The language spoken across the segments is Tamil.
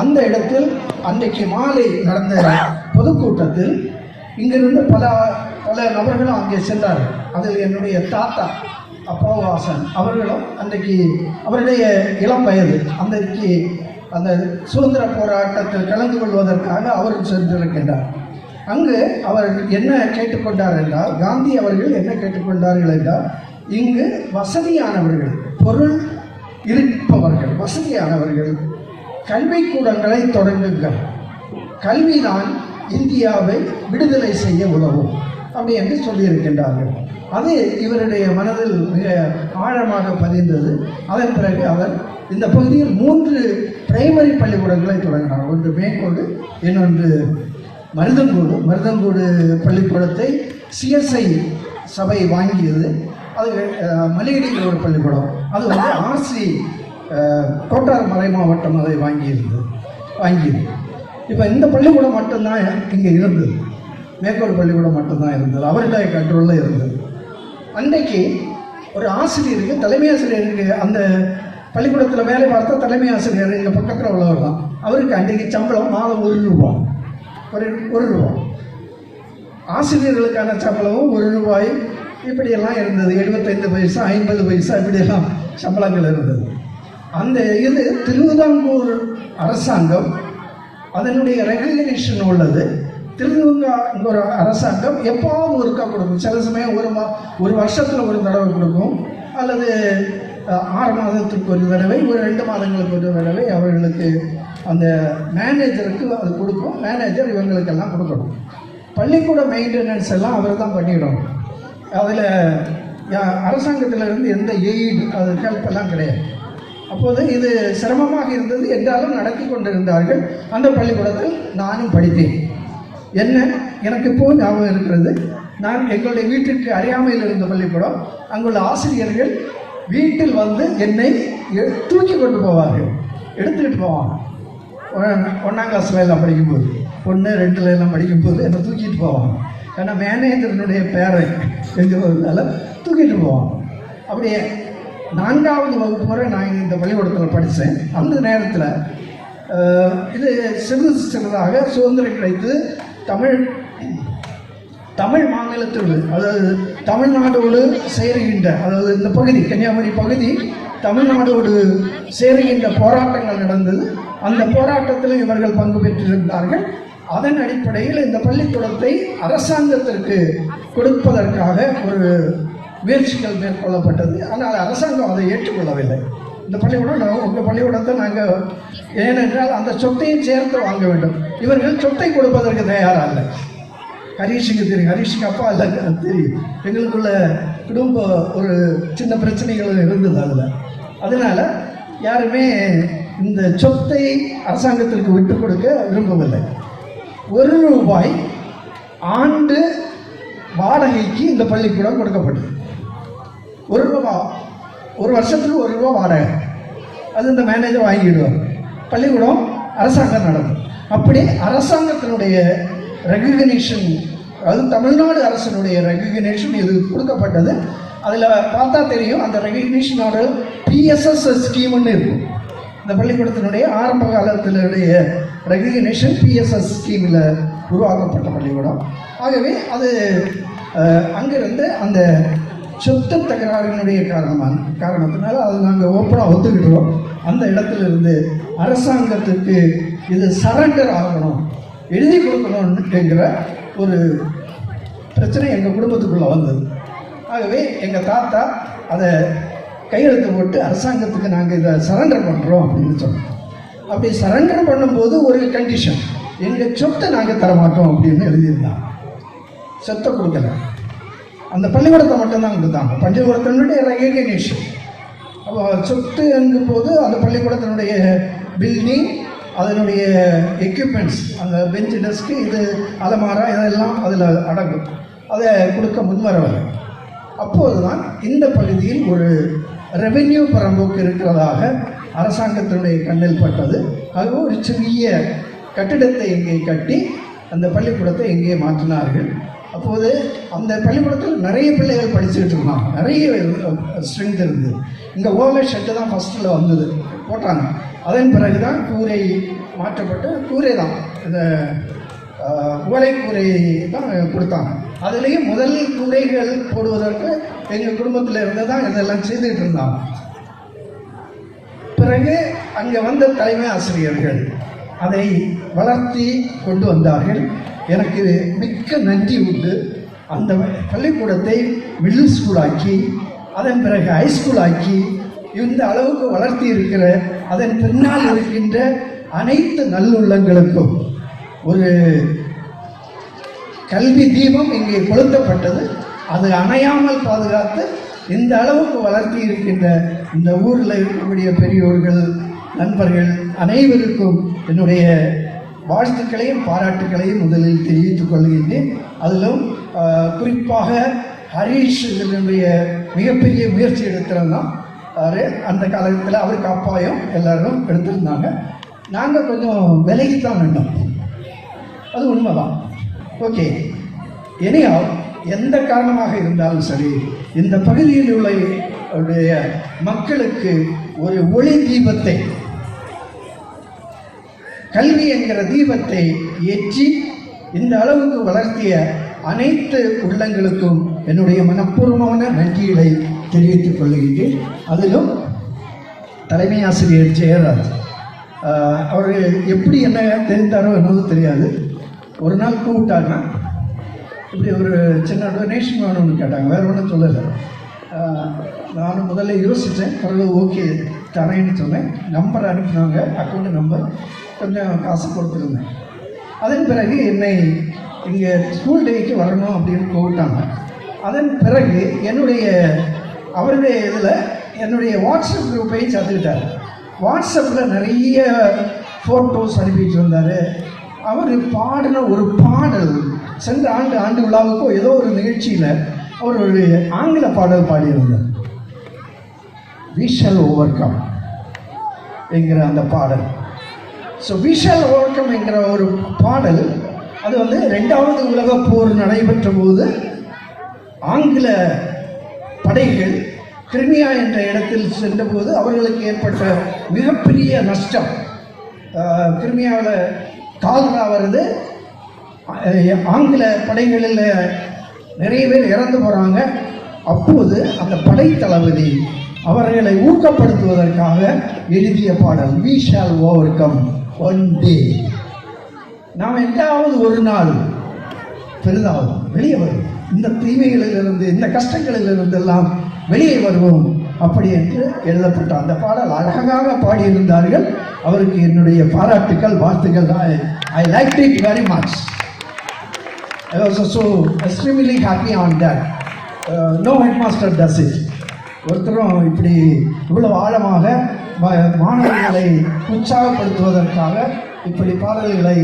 அந்த இடத்தில் அன்றைக்கு மாலை நடந்த பொதுக்கூட்டத்தில் இங்கிருந்து பல பல நபர்களும் அங்கே சென்றார்கள். அதில் என்னுடைய தாத்தா அப்பாவாசன் அவர்களும் அன்றைக்கு அவருடைய இளம் வயது. அன்றைக்கு அந்த சுதந்திர போராட்டத்தில் கலந்து கொள்வதற்காக அவர் சென்றிருக்கின்றார். அங்கு அவர் என்ன கேட்டுக்கொண்டார் என்றால் காந்தி அவர்கள் என்ன கேட்டுக்கொண்டார்கள் என்றால் இங்கு வசதியானவர்கள் பொருள் இருப்பவர்கள் வசதியானவர்கள் கல்விக்கூடங்களை தொடங்குங்கள். கல்விதான் இந்தியாவை விடுதலை செய்ய உதவும் அப்படி என்று சொல்லியிருக்கின்றார்கள். அது இவருடைய மனதில் மிக ஆழமாக பதிந்தது. அதன் பிறகு அவர் இந்த பகுதியில் மூன்று பிரைமரி பள்ளிக்கூடங்களை தொடங்கினார். ஒன்று மேற்கொண்டு இன்னொன்று மருதங்கூடு. மருதங்கூடு பள்ளிக்கூடத்தை சிஎஸ்ஐ சபை வாங்கியது. அது மலையடிக்கிற ஒரு பள்ளிக்கூடம். அது வந்து ஆர்சி கோட்டார் மலை மாவட்டம் அதை வாங்கியிருந்தது வாங்கியது. இப்போ இந்த பள்ளிக்கூடம் மட்டும்தான் இங்கே இருந்தது. மேற்கோள் பள்ளிக்கூடம் மட்டும்தான் இருந்தது. அவருடைய கண்ட்ரோலில் இருந்தது. அன்றைக்கு ஒரு ஆசிரியருக்கு தலைமை ஆசிரியருக்கு அந்த பள்ளிக்கூடத்தில் வேலை பார்த்தா தலைமை ஆசிரியர் எங்கள் பக்கத்தில் உள்ளவர் தான். அவருக்கு அன்றைக்கு சம்பளம் மாதம் ஒரு ரூபா. ஒரு ஒரு ரூபா. ஆசிரியர்களுக்கான சம்பளமும் ஒரு ரூபாய். இப்படியெல்லாம் இருந்தது. எழுபத்தைந்து பைசா ஐம்பது பைசா இப்படியெல்லாம் சம்பளங்கள் இருந்தது. அந்த இது திருவிதாங்கூர் அரசாங்கம் அதனுடைய ரெகக்னிஷன் உள்ளது. திருவிதாங்கூர் அரசாங்கம் எப்போவும் ஒருக்கா கொடுக்கும். சில சமயம் ஒரு மா ஒரு வருஷத்தில் ஒரு தடவை கொடுக்கும். அல்லது ஆறு மாதத்துக்கு ஒரு தடவை ஒரு ரெண்டு மாதங்களுக்கு ஒரு தடவை அவர்களுக்கு அந்த மேனேஜருக்கு அது கொடுக்கும். மேனேஜர் இவங்களுக்கெல்லாம் கொடுக்கணும். பள்ளிக்கூட மெயின்டெனன்ஸ் எல்லாம் அவர் தான் பண்ணிடணும். அதில் அரசாங்கத்திலிருந்து எந்த எய்டு அது ஹெல்ப் எல்லாம் கிடையாது. அப்போது இது சிரமமாக இருந்தது என்றாலும் நடத்தி கொண்டிருந்தார்கள். அந்த பள்ளிக்கூடத்தில் நானும் படித்தேன். என்ன? எனக்கு இப்போ ஞாபகம் இருக்கிறது. நான் எங்களுடைய வீட்டிற்கு அறியாமையில் இருந்த பள்ளிக்கூடம். அங்குள்ள ஆசிரியர்கள் வீட்டில் வந்து என்னை எ- தூக்கி கொண்டு போவார்கள். எடுத்துக்கிட்டு போவாங்க. ஒன்றாம் கிளாஸ்ல எல்லாம் படிக்கும்போது ஒன்று ரெண்டுல எல்லாம் படிக்கும்போது என்னை தூக்கிட்டு போவாங்க. ஏன்னா மேனேஜருடைய பேரை எங்கிறதுனால தூக்கிட்டு போவாங்க. அப்படியே நான்காவது வகுப்பு வரை நான் இந்த பள்ளிக்கூடத்தில் படித்தேன். அந்த நேரத்தில் இது சிறிது சிறிதாக சுதந்திரம் கிடைத்து தமிழ் தமிழ் மாநிலத்தோடு அதாவது தமிழ்நாடோடு சேருகின்ற அதாவது இந்த பகுதி கன்னியாகுமரி பகுதி தமிழ்நாடோடு சேருகின்ற போராட்டங்கள் நடந்தது அந்த போராட்டத்தில் இவர்கள் பங்கு பெற்றிருந்தார்கள். அதன் அடிப்படையில் இந்த பள்ளிக்கூடத்தை அரசாங்கத்திற்கு கொடுப்பதற்காக ஒரு முயற்சிகள் மேற்கொள்ளப்பட்டது ஆனால் அரசாங்கம் அதை ஏற்றுக்கொள்ளவில்லை. இந்த பள்ளிக்கூடம் உங்கள் பள்ளிக்கூடத்தை நாங்கள் ஏனென்றால் அந்த சொத்தையும் சேர்த்து வாங்க வேண்டும். இவர்கள் சொத்தை கொடுப்பதற்கு தயாராக இல்லை ஹரீஷுக்கு தெரியும். ஹரீஷுக்கு அப்பா இல்லை தெரியும். எங்களுக்குள்ள குடும்ப ஒரு சின்ன பிரச்சனைகள் இருந்தது அதில். அதனால யாருமே இந்த சொத்தை அரசாங்கத்திற்கு விட்டு கொடுக்க விரும்பவில்லை. ஒரு ரூபாய் ஆண்டு வாடகைக்கு இந்த பள்ளிக்கூடம் கொடுக்கப்பட்டது. ஒரு ரூபா ஒரு வருஷத்துக்கு ஒரு ரூபா வாடகை. அது இந்த மேனேஜர் வாங்கிடுவார் பள்ளிக்கூடம் அரசாங்கம் நடக்கும் அப்படி அரசாங்கத்தினுடைய ரெகக்னேஷன் அது தமிழ்நாடு அரசனுடைய ரெகக்னேஷன் இது கொடுக்கப்பட்டது. அதில் பார்த்தா தெரியும் அந்த ரெகக்னேஷனோட பிஎஸ்எஸ் ஸ்கீம்னு இருக்கும். இந்த பள்ளிக்கூடத்தினுடைய ஆரம்ப காலத்தினுடைய ரெகக்னேஷன் பிஎஸ்எஸ் ஸ்கீமில் உருவாக்கப்பட்ட பள்ளிக்கூடம். ஆகவே அது அங்கிருந்து அந்த சொத்து தகராறினுடைய காரணமான காரணத்தினால அதை நாங்கள் ஓப்பனாக ஒத்துக்கிட்டோம் அந்த இடத்துல இருந்து அரசாங்கத்துக்கு இது சரண்டர் ஆகணும் எழுதி கொடுக்கணும்னுங்கிற ஒரு பிரச்சனை எங்கள் குடும்பத்துக்குள்ளே வந்தது. ஆகவே எங்கள் தாத்தா அதை கையெழுத்து போட்டு அரசாங்கத்துக்கு நாங்கள் இதை சரண்டர் பண்ணுறோம் அப்படின்னு சொன்னோம் அப்படி சரண்டர் பண்ணும்போது ஒரு கண்டிஷன் எங்கள் சொத்தை நாங்கள் தரமாட்டோம் அப்படின்னு எழுதியிருந்தோம் சொத்தை கொடுக்கல. அந்த பள்ளிக்கூடத்தை மட்டும்தான் கொடுத்தாங்க பள்ளிக்கூடத்தினுடைய ரெகக்னேஷன் அப்போ சொத்து எங்கும் போது அந்த பள்ளிக்கூடத்தினுடைய பில்டிங் அதனுடைய எக்யூப்மெண்ட்ஸ் அந்த பெஞ்சு டெஸ்க்கு இது அலமாரா இதெல்லாம் அதில் அடங்கும். அதை கொடுக்க முன்வரவில்லை அப்போது தான் இந்த பகுதியில் ஒரு ரெவென்யூ பரம்போக்கு இருக்கிறதாக அரசாங்கத்தினுடைய கண்ணில் பட்டது. அது ஒரு சிறிய கட்டிடத்தை இங்கே கட்டி அந்த பள்ளிக்கூடத்தை இங்கே மாற்றினார்கள். அப்போது அந்த பள்ளிக்கூடத்தில் நிறைய பிள்ளைகள் படிச்சுக்கிட்டு இருந்தாங்க நிறைய ஸ்ட்ரென்த் இருந்தது. இங்கே ஓலை ஷெட்டு தான் ஃபஸ்ட்டில் வந்தது. போட்டாங்க. அதன் பிறகு தான் கூரை மாற்றப்பட்டு கூரை தான் இந்த ஓலை கூரை தான் கொடுத்தாங்க. அதுலேயும் முதல் கூரைகள் போடுவதற்கு எங்கள் குடும்பத்தில் இருந்து தான் இதெல்லாம் செய்துட்டு இருந்தாங்க. பிறகு அங்கே வந்த தலைமை ஆசிரியர்கள் அதை வளர்த்தி கொண்டு வந்தார்கள். எனக்கு மிக்க நன்றி உண்டு. அந்த பள்ளிக்கூடத்தை மிடில் ஸ்கூலாக்கி அதன் பிறகு ஹைஸ்கூலாக்கி இந்த அளவுக்கு வளர்த்தி இருக்கிற அதன் பின்னால் இருக்கின்ற அனைத்து நல்லுள்ளங்களுக்கும் ஒரு கல்வி தீபம் இங்கே கொளுத்தப்பட்டது. அது அணையாமல் பாதுகாத்து இந்த அளவுக்கு வளர்த்தி இருக்கின்ற இந்த ஊரில் இருக்கக்கூடிய பெரியோர்கள் நண்பர்கள் அனைவருக்கும் என்னுடைய வாழ்த்துக்களையும் பாராட்டுக்களையும் முதலில் தெரிவித்துக் கொள்கின்றேன். அதிலும் குறிப்பாக ஹரீஷ் இதனுடைய மிகப்பெரிய முயற்சி எடுத்திருந்தோம் அந்த காலத்தில் அவருக்கு அப்பாயும் எல்லாரும் எடுத்திருந்தாங்க. நாங்கள் கொஞ்சம் விலகித்தான் நின்றோம். அது உண்மைதான். ஓகே. இனியா எந்த காரணமாக இருந்தாலும் சரி இந்த பகுதியில் உள்ள மக்களுக்கு ஒரு ஒளி தீபத்தை கல்வி என்கிற தீபத்தை ஏற்றி இந்த அளவுக்கு வளர்த்திய அனைத்து உள்ளங்களுக்கும் என்னுடைய மனப்பூர்வமான நன்றிகளை தெரிவித்துக் கொள்கின்றேன். அதிலும் தலைமை ஆசிரியர் ஜெயராஜ் அவர் எப்படி என்ன தெரிந்தாரோ என்னவோ தெரியாது. ஒரு நாள் கூப்பிட்டாருன்னா இப்படி ஒரு சின்ன டொனேஷன் வேணும்னு கேட்டாங்க. வேறு ஒன்றும் சொல்லலை. நானும் முதல்ல யோசித்தேன் பிறகு ஓகே தரேன்னு சொன்னேன். நம்பர் அனுப்பினாங்க. அக்கௌண்ட் நம்பர் கொஞ்சம் காசு கொடுத்துருந்தேன் அதன் பிறகு என்னை இங்கே ஸ்கூல் டேக்கு வரணும் அப்படின்னு கூப்பிட்டாங்க. அதன் பிறகு என்னுடைய அவருடைய இதில் என்னுடைய வாட்ஸ்அப் குரூப்பையும் சேர்த்துக்கிட்டார். வாட்ஸ்அப்பில் நிறைய ஃபோட்டோஸ் அனுப்பிட்டு இருந்தார். அவர் பாடின ஒரு பாடல் சென்ற ஆண்டு ஆண்டு விழாவுக்கோ ஏதோ ஒரு நிகழ்ச்சியில் அவர் ஒரு ஆங்கில பாடல் பாடியிருந்தார். வி ஷல் ஓவர் கம் என்கிற அந்த பாடல். ஸோ விஷல் ஷல் என்கிற ஒரு பாடல் அது வந்து ரெண்டாவது உலக போர் நடைபெற்ற போது ஆங்கில படைகள் கிரிமியா என்ற இடத்தில் சென்றபோது அவர்களுக்கு ஏற்பட்ட மிகப்பெரிய நஷ்டம். கிரிமியாவில் கால்ரா வருது. ஆங்கில படைகளில் நிறைய பேர் இறந்து போகிறாங்க அப்போது அந்த படை தளபதி அவர்களை ஊக்கப்படுத்துவதற்காக எழுதிய பாடல் we shall overcome one day நாம் எந்தாவது ஒரு நாள் பெரிதாகும். வெளியே வருவோம். இந்த தீமைகளிலிருந்து இந்த கஷ்டங்களிலிருந்து எல்லாம் வெளியே வருவோம். அப்படி என்று எழுதப்பட்ட அந்த பாடல் அழகாக பாடியிருந்தார்கள். அவருக்கு என்னுடைய பாராட்டுக்கள் வாழ்த்துக்கள். I like it very much I was so extremely happy on that no head master does it ஒருத்தரும் இப்படி இவ்வளவு ஆழமாக மாணவர்களை உற்சாகப்படுத்துவதற்காக இப்படி பாடல்களை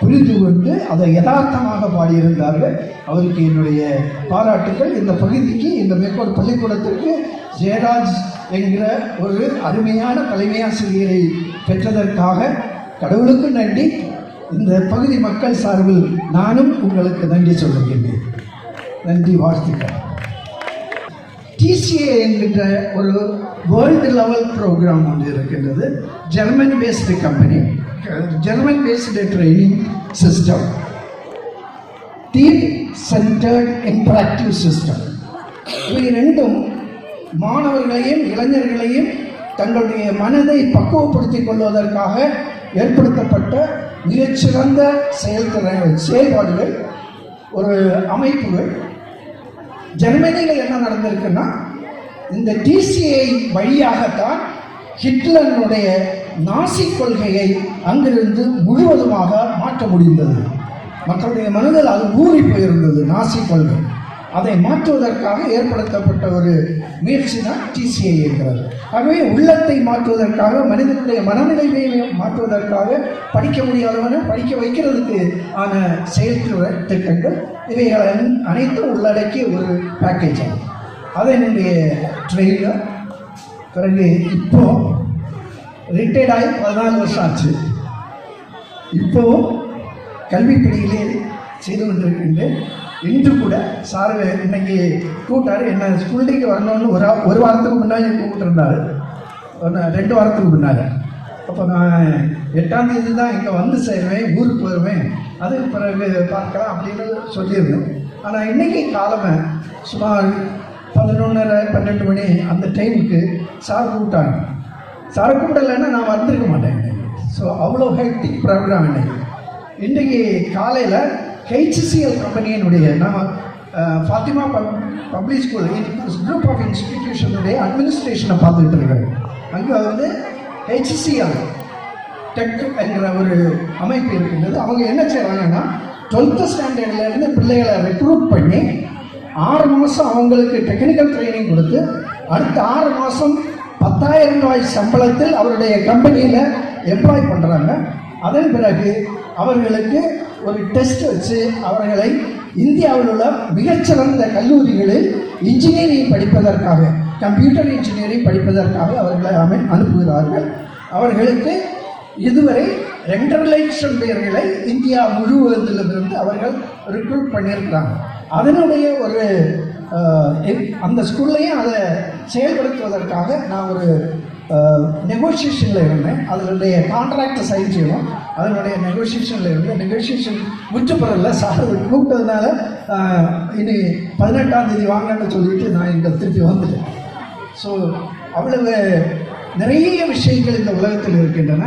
புரிந்து கொண்டு அதை யதார்த்தமாக பாடியிருந்தார்கள். அவருக்கு என்னுடைய பாராட்டுக்கள். இந்த பகுதிக்கு இந்த மேற்கோள் பள்ளிக்கூடத்திற்கு ஜெயராஜ் என்கிற ஒரு அருமையான தலைமையாசிரியரை பெற்றதற்காக கடவுளுக்கு நன்றி. இந்த பகுதி மக்கள் சார்பில் நானும் உங்களுக்கு நன்றி சொல்லுகின்றேன். நன்றி வாழ்த்துக்கள். டிசிஏ என்கின்ற ஒரு வேர்ல்டு லெவல் ப்ரோக்ராம் ஒன்று இருக்கின்றது. German based company German based training system team centred interactive system இவை ரெண்டும் மாணவர்களையும் இளைஞர்களையும் தங்களுடைய மனதை பக்குவப்படுத்திக் கொள்வதற்காக ஏற்படுத்தப்பட்ட மிகச்சிறந்த செயல்திறன் செயல்பாடுகள் ஒரு அமைப்புகள். ஜெர்மனியில் என்ன நடந்திருக்குன்னா இந்த டிசிஐ வழியாகத்தான் ஹிட்லருடைய நாசி கொள்கையை அங்கிருந்து முழுவதுமாக மாற்ற முடிந்தது. மக்களுடைய மனதில் அது ஊறி போயிருந்தது நாசி கொள்கை. அதை மாற்றுவதற்காக ஏற்படுத்தப்பட்ட ஒரு முயற்சி தான் டிசிஐ இருக்கிறது ஆகவே உள்ளத்தை மாற்றுவதற்காக மனிதனுடைய மனநிலையை மாற்றுவதற்காக படிக்க முடியாதவனை படிக்க வைக்கிறதுக்கு ஆன செயல் திட்டங்கள் இவைகள் அனைத்தும் உள்ளடக்கிய ஒரு பேக்கேஜ் ஆகும். அதனுடைய ட்ரெயினர் பிறகு இப்போ ரிட்டையர்ட் ஆகி பதினாலு வருஷம் ஆச்சு. இப்போவும் கல்வி செய்து கொண்டிருக்கின்றேன். இன்று கூட சார் இன்னைக்கு கூப்பிட்டாரு என்ன ஸ்கூல் டேக்கு வரணும்னு ஒரு ஒரு வாரத்துக்கு முன்னாடி கூப்பிட்டுருந்தாரு. ஒன்று ரெண்டு வாரத்துக்கு முன்னாடி. அப்போ நான் எட்டாம் தேதி தான் இங்கே வந்து சேருவேன் ஊருக்கு வருவேன் அதுக்கு பிறகு பார்க்கலாம் அப்படின்னு சொல்லியிருந்தேன் ஆனால் இன்னைக்கு காலமே சுமார் பதினொன்றரை பன்னெண்டு மணி அந்த டைமுக்கு சார் கூப்பிட்டாங்க. சார் கூப்பிடலைன்னா நான் வந்திருக்க மாட்டேன். ஸோ அவ்வளோ ஹெக்டிக் ப்ரோக்ராம் இன்னைக்கு. இன்றைக்கி காலையில் ஹெச்சிசிஎல் கம்பெனியினுடைய நான் Fatima pub public school group of இன்ஸ்டிடியூஷனுடைய அட்மினிஸ்ட்ரேஷனை பார்த்துக்கிட்டு இருக்காரு. அங்கே வந்து ஹெச்சிசிஎல் டெக் என்கிற ஒரு அமைப்பு இருக்கின்றது. அவங்க என்ன செய்கிறாங்கன்னா டுவெல்த்து ஸ்டாண்டர்ட்லேருந்து பிள்ளைகளை ரெக்ரூட் பண்ணி ஆறு மாதம் அவங்களுக்கு டெக்னிக்கல் ட்ரைனிங் கொடுத்து அடுத்த ஆறு மாதம் பத்தாயிரம் ரூபாய் சம்பளத்தில் அவருடைய கம்பெனியில் எம்ப்ளாய் பண்ணுறாங்க அதன் பிறகு அவர்களுக்கு ஒரு டெஸ்ட் வச்சு அவர்களை இந்தியாவில் உள்ள மிகச்சிறந்த கல்லூரிகளில் இன்ஜினியரிங் படிப்பதற்காக கம்ப்யூட்டர் இன்ஜினியரிங் படிப்பதற்காக அவர்களை அமை அனுப்புகிறார்கள். அவர்களுக்கு இதுவரை ரெண்டரை லட்சம் பேர்களை இந்தியா முழுவதிலிருந்து அவர்கள் ரிக்ரூட் பண்ணியிருக்கிறாங்க. அதனுடைய ஒரு அந்த ஸ்கூல்லையும் அதை செயல்படுத்துவதற்காக நான் ஒரு நெகோஷியேஷனில் இருந்தேன் அதனுடைய கான்ட்ராக்டை சைன் செய்யணும். அதனுடைய நெகோசியேஷனில் இருந்து நெகோசியேஷன் முற்றுப்பெறல சார் கூப்பிட்டதுனால இனி பதினெட்டாம் தேதி வாங்கன்னு சொல்லிட்டு நான் இங்கே திருப்பி வந்துட்டேன். ஸோ அவ்வளவு நிறைய விஷயங்கள் இந்த உலகத்தில் இருக்கின்றன.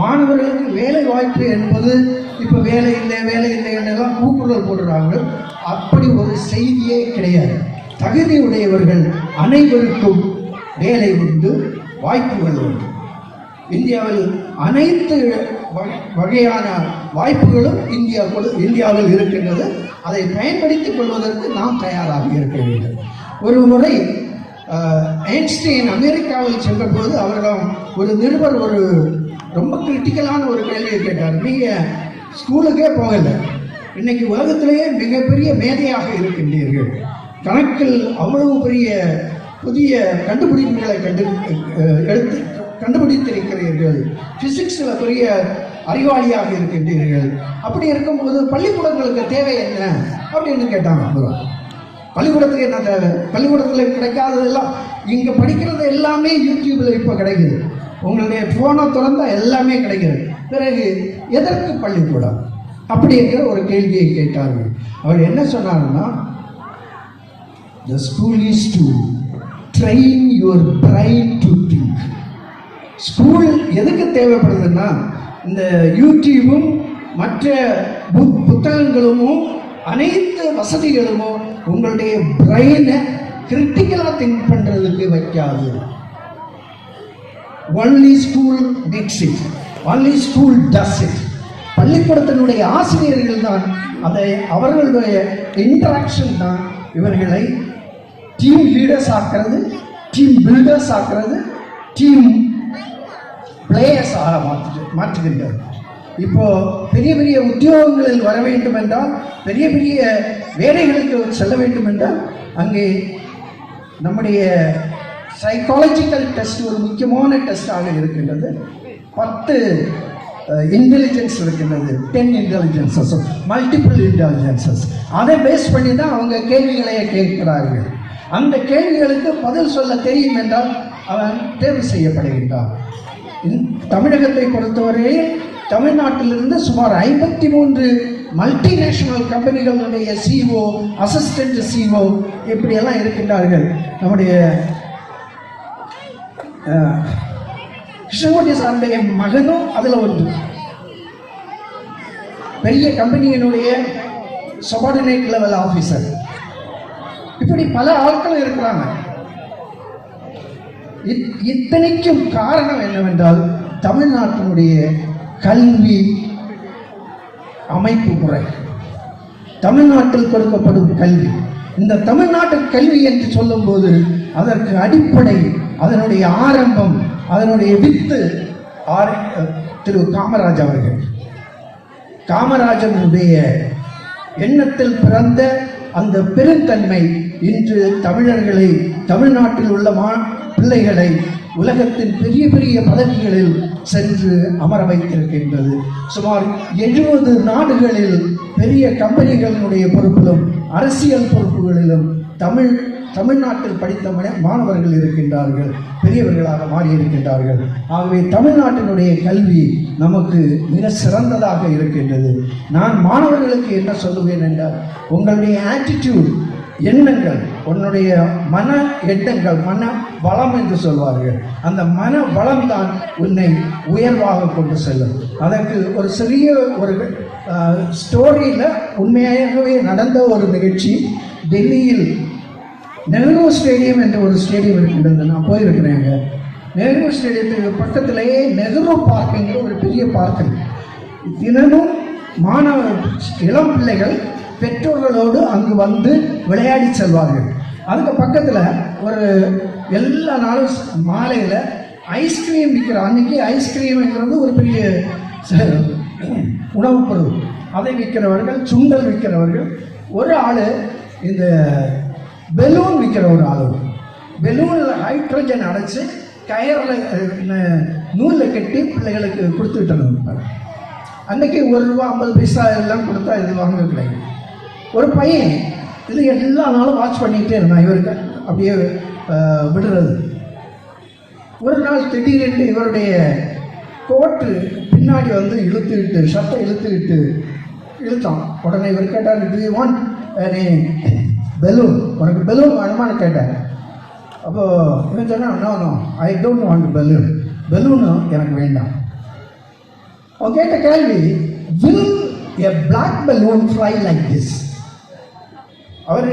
மாணவர்களுக்கு வேலை வாய்ப்பு என்பது இப்போ வேலை இல்லை வேலை இல்லை என்றெல்லாம் கூக்குரல் போடுறாங்க. அப்படி ஒரு செய்தியே கிடையாது. தகுதி உடையவர்கள் அனைவருக்கும் வேலை உண்டு. வாய்ப்புகள் உண்டு. இந்தியாவில் அனைத்து வகையான வாய்ப்புகளும் இந்தியா இந்தியாவில் இருக்கின்றது. அதை பயன்படுத்திக் கொள்வதற்கு நாம் தயாராக இருக்க வேண்டும். ஒரு முறை ஐன்ஸ்டைன் அமெரிக்காவில் சென்ற போது அவரிடம் ஒரு நிருபர் ஒரு ரொம்ப கிரிட்டிக்கலான ஒரு கேள்வியை கேட்டார். நீங்கள் ஸ்கூலுக்கே போகலை. இன்னைக்கு உலகத்திலேயே மிகப்பெரிய மேதையாக இருக்கின்றீர்கள். கணக்கில் அவ்வளவு பெரிய புதிய கண்டுபிடிப்புகளை கண்டு எடுத்து கண்டுபிடித்திருக்கிறீர்கள். பிசிக்ஸில் பெரிய அறிவாளியாக இருக்கின்றீர்கள். அப்படி இருக்கும்போது பள்ளிக்கூடங்களுக்கு தேவை என்ன? அப்படின்னு கேட்டாங்க அப்புறம் பள்ளிக்கூடத்துக்கு என்ன தேவை? பள்ளிக்கூடத்தில் கிடைக்காததெல்லாம் இங்கே படிக்கிறது எல்லாமே யூடியூப்பில் இப்போ கிடைக்குது. உங்களுடைய ஃபோனை திறந்தால் எல்லாமே கிடைக்கிறது பிறகு எதற்கு பள்ளிக்கூடம்? அப்படிங்கிற ஒரு கேள்வியை கேட்டார்கள். அவர் என்ன சொன்னாருன்னா The school is to train your brain to think school எதுக்கு தேவைப்படுதுன்னா இந்த யூடியூபும் மற்ற புக் புத்தகங்களும் அனைத்து வசதிகளும் உங்களுடைய பிரெயினை கிரிட்டிக்கலாக திங்க் பண்ணுறதுக்கு வைக்காது. Only school makes it only school does it பள்ளிக்கூடத்தினுடைய ஆசிரியர்கள் தான் அதை அவர்களுடைய இன்டராக்ஷன் தான் இவர்களை டீம் லீடர்ஸ் ஆக்கிறது டீம் பில்டர்ஸ் ஆக்கிறது டீம் பிளேயர்ஸ் ஆக மாற்று மாற்றுகின்றது இப்போ பெரிய பெரிய உத்தியோகங்களில் வர வேண்டும் என்றால் பெரிய பெரிய வேலைகளுக்கு செல்ல வேண்டும் என்றால் அங்கே நம்முடைய சைக்காலஜிக்கல் டெஸ்ட் ஒரு முக்கியமான டெஸ்டாக இருக்கின்றது. பத்து இன்டெலிஜென்ஸ் இருக்கின்றது. டென் இன்டெலிஜென்சஸ் மல்டிபிள் இன்டெலிஜென்சஸ் அதை பேஸ் பண்ணி தான் அவங்க கேள்விகளையே கேட்கிறார்கள். அந்த கேள்விகளுக்கு பதில் சொல்ல தெரியும் என்றால் அவன் தேர்வு செய்யப்படுகின்றான். தமிழகத்தை பொறுத்தவரை தமிழ்நாட்டிலிருந்து சுமார் ஐம்பத்தி மூன்று மல்டிநேஷனல் கம்பெனிகளுடைய சிஓ அசிஸ்டன்ட் சிஓ இப்படியெல்லாம் இருக்கின்றார்கள். நம்முடைய அஹ், கிருஷ்ணமூர்த்தி சாருடைய மகனும் அதில் ஒன்று. பெரிய கம்பெனியினுடைய சபார்டினேட் லெவல் ஆஃபீஸர் இப்படி பல ஆட்கள் இருக்கிறாங்க. இத்- இத்தனைக்கும் காரணம் என்னவென்றால் தமிழ்நாட்டினுடைய கல்வி அமைப்பு முறை. தமிழ்நாட்டில் கொடுக்கப்படும் கல்வி. இந்த தமிழ்நாட்டு கல்வி என்று சொல்லும்போது அதற்கு அடிப்படை அதனுடைய ஆரம்பம் அதனுடைய வித்து ஆர் திரு காமராஜ் அவர்கள். காமராஜனுடைய எண்ணத்தில் பிறந்த அந்த பெருந்தன்மை இன்று தமிழர்களை தமிழ்நாட்டில் உள்ள மா பிள்ளைகளை உலகத்தின் பெரிய பெரிய பதவிகளில் சென்று அமர வைத்திருக்கின்றது. சுமார் எழுபது நாடுகளில் பெரிய கம்பெனிகளினுடைய பொறுப்பிலும் அரசியல் பொறுப்புகளிலும் தமிழ் தமிழ்நாட்டில் படித்த மாணவர்கள் இருக்கின்றார்கள் பெரியவர்களாக மாறியிருக்கின்றார்கள். ஆகவே தமிழ்நாட்டினுடைய கல்வி நமக்கு மிக சிறந்ததாக இருக்கின்றது. நான் மாணவர்களுக்கு என்ன சொல்லுவேன் என்றால் உங்களுடைய ஆட்டிடியூட் எண்ணங்கள் உன்னுடைய மன எண்ணங்கள் மன வளம் என்று சொல்வார்கள். அந்த மன வளம் தான் உன்னை உயர்வாக கொண்டு செல்லும். அதற்கு ஒரு சிறிய ஒரு ஸ்டோரியில் உண்மையாகவே நடந்த ஒரு நிகழ்ச்சி டெல்லியில் நெஹ்ரு ஸ்டேடியம் என்ற ஒரு ஸ்டேடியம் இருக்கின்றது. நான் போயிருக்கிறேங்க நெஹ்ரு ஸ்டேடியத்துக்கு பக்கத்திலேயே நெஹ்ரு பார்க்குங்கிற ஒரு பெரிய பார்க்கு தினமும் மாணவ இளம் பிள்ளைகள் பெற்றோர்களோடு அங்கு வந்து விளையாடி செல்வார்கள். அதுக்கு பக்கத்தில் ஒரு எல்லா நாளும் மாலையில் ஐஸ்கிரீம் விற்கிற அன்னைக்கு ஐஸ்கிரீம்ங்கிறது ஒரு பெரிய உணவுப் பொருள். அதை விற்கிறவர்கள் சுண்டல் விற்கிறவர்கள் ஒரு ஆள் இந்த பெலூன் விற்கிற ஒரு ஆள். பெலூனில் ஹைட்ரஜன் அடைச்சி கயரில் நூலில் கட்டி பிள்ளைகளுக்கு கொடுத்துட்டு இருப்பாங்க அன்றைக்கி ஒரு ரூபா ஐம்பது பைசா எல்லாம் கொடுத்தா இது வாங்க கிடையாது. ஒரு பையன் இது எல்லா நாளும் வாட்ச் பண்ணிக்கிட்டே இருந்தான். இவருக்கு அப்படியே விடுறது. ஒரு நாள் திடீரென்று இவருடைய கோட்டு பின்னாடி வந்து இழுத்துக்கிட்டு ஷர்ட்டை இழுத்துக்கிட்டு இழுத்தான். உடனே இவர் கேட்டார் டூ யூ வாண்ட் நீ பெலூன் உனக்கு பெலூன் வேணுமான்னு கேட்டார் அப்போ இவன் சொன்னா no no I don't want balloon balloon எனக்கு வேண்டாம். அவன் கேட்ட கேள்வி will a black balloon fly like this அவர்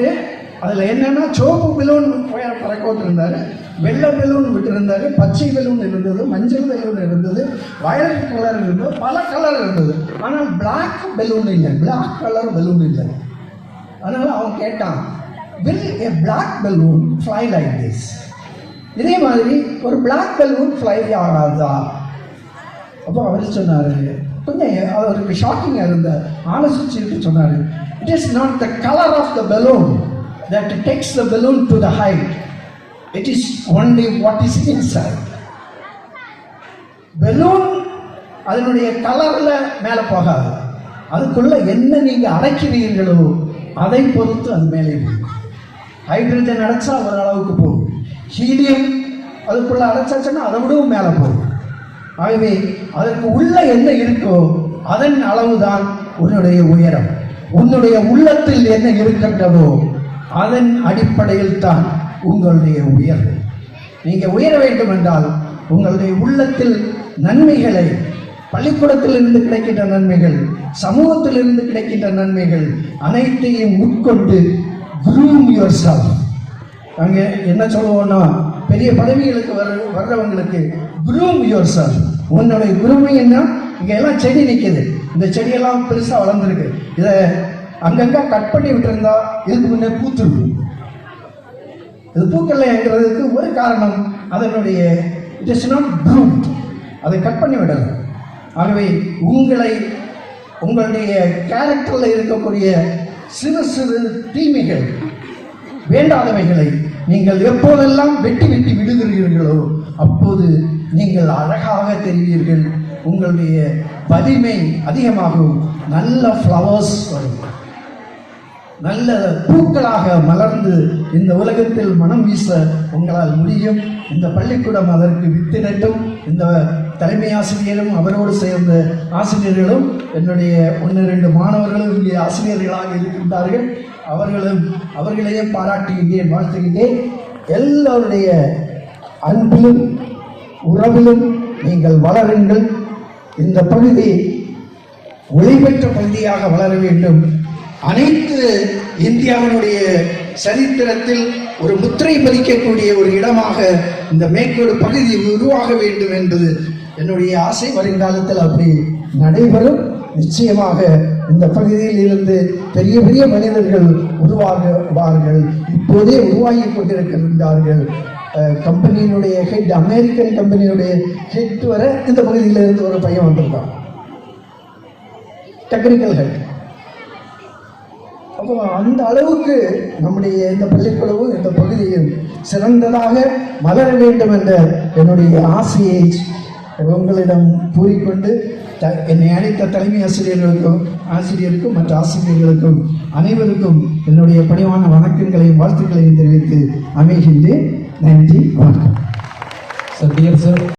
அதில் என்னென்னா சோப்பு பெலூன் பறக்க விட்டுருந்தார் வெள்ளை பெலூன் விட்டுருந்தாரு பச்சை பெலூன் இருந்தது மஞ்சள் பெலூன் இருந்தது வயலட் கலர் இருந்தது பல கலர் இருந்தது. ஆனால் பிளாக் பெலூன் இல்லை. பிளாக் கலர் பெலூன் இல்லை. அதனால் அவன் கேட்டான் will a black balloon fly like this இதே மாதிரி ஒரு பிளாக் பெலூன் ஃப்ளை ஆகாதா? அப்போ அவர் சொன்னார் கொஞ்சம் அவருக்கு ஷாக்கிங்காக இருந்த ஆலோசிச்சுட்டு சொன்னார் it is not the colour of the balloon that takes the balloon to the height it is only what is inside. Balloon அதனுடைய கலரில் மேலே போகாது. அதுக்குள்ள என்ன நீங்கள் அடைக்கிறீர்களோ அதை பொறுத்து அது மேலே போகும். ஹைட்ரஜன் அடைச்சா ஒரு அளவுக்கு போகும். ஹீலியம் அதுக்குள்ள அடைச்சாச்சுன்னா அதை விடவும் மேலே போகும். ஆகவே அதற்கு உள்ள என்ன இருக்கோ அதன் அளவுதான் உன்னுடைய உயரம். உன்னுடைய உள்ளத்தில் என்ன இருக்கின்றதோ அதன் அடிப்படையில் தான் உங்களுடைய உயர்வு. நீங்கள் உயர வேண்டும் என்றால் உங்களுடைய உள்ளத்தில் நன்மைகளை பள்ளிக்கூடத்தில் இருந்து கிடைக்கின்ற நன்மைகள் சமூகத்தில் இருந்து கிடைக்கின்ற நன்மைகள் அனைத்தையும் உட்கொண்டு க்ரூம் யுவர் செல்ஃப் அங்கே என்ன சொல்லுவோம்னா பெரிய பதவிகளுக்கு வர வர்றவங்களுக்கு குரூம் யுவர் செல்ஃப் உன்னுடைய குருமைன்னா இங்கே எல்லாம் செடி நிற்கிது இந்த செடியெல்லாம் பெருசாக வளர்ந்துருக்கு. இதை அங்கங்கே கட் பண்ணி விட்டுருந்தா இதுக்கு முன்னே பூத்துருக்கும். இது பூக்கலைங்கிறதுக்கு ஒரு காரணம் அதனுடைய இட் இஸ் நாட் ப்ரூட் அதை கட் பண்ணி விடலாம் ஆகவே உங்களை உங்களுடைய கேரக்டரில் இருக்கக்கூடிய சிறு சிறு தீமைகள் வேண்டாதவைகளை நீங்கள் எப்போதெல்லாம் வெட்டி வெட்டி விடுகிறீர்களோ அப்போது நீங்கள் அழகாக தெரிவீர்கள். உங்களுடைய வலிமை அதிகமாகும். நல்ல ஃப்ளவர்ஸ் வரும். நல்ல பூக்களாக மலர்ந்து இந்த உலகத்தில் மனம் வீச உங்களால் முடியும். இந்த பள்ளிக்கூடம் அதற்கு வித்திடட்டும். இந்த தலைமை ஆசிரியரும் அவரோடு சேர்ந்த ஆசிரியர்களும் என்னுடைய ஒன்று ரெண்டு மாணவர்களும் இங்கே ஆசிரியர்களாக இருக்கின்றார்கள். அவர்களும் அவர்களையும் பாராட்டுகின்றேன் வாழ்த்துகின்றேன். எல்லோருடைய அன்பிலும் உறவிலும் நீங்கள் வளருங்கள். இந்த பகுதி ஒளிபெற்ற பகுதியாக வளர வேண்டும். அனைத்து இந்தியாவினுடைய சரித்திரத்தில் ஒரு முத்திரை பதிக்கக்கூடிய ஒரு இடமாக இந்த மேற்கோடு பகுதி உருவாக வேண்டும் என்பது என்னுடைய ஆசை. வருங்காலத்தில் அப்படி நடைபெறும். நிச்சயமாக இந்த பகுதியில் இருந்து பெரிய பெரிய மனிதர்கள் உருவாகுவார்கள் இப்போதே உருவாகி கொண்டிருக்கின்றார்கள். கம்பெனியினுடைய ஹெட் அமெரிக்கன் கம்பெனியுடைய ஹெட் வர இந்த பகுதியில் இருந்து ஒரு பையன் வந்திருக்கான். டெக்னிக்கல் ஹெட் அப்போ அந்த அளவுக்கு நம்முடைய இந்த பள்ளிக்கூடமும் இந்த பகுதியும் சிறந்ததாக மலர வேண்டும் என்ற என்னுடைய ஆசையை உங்களிடம் கூறிக்கொண்டு த என்னை அழைத்த தலைமை ஆசிரியர்களுக்கும் ஆசிரியருக்கும் மற்ற ஆசிரியர்களுக்கும் அனைவருக்கும் என்னுடைய பணிவான வணக்கங்களையும் வாழ்த்துக்களையும் தெரிவித்து அமைகின்றேன். నేను సర్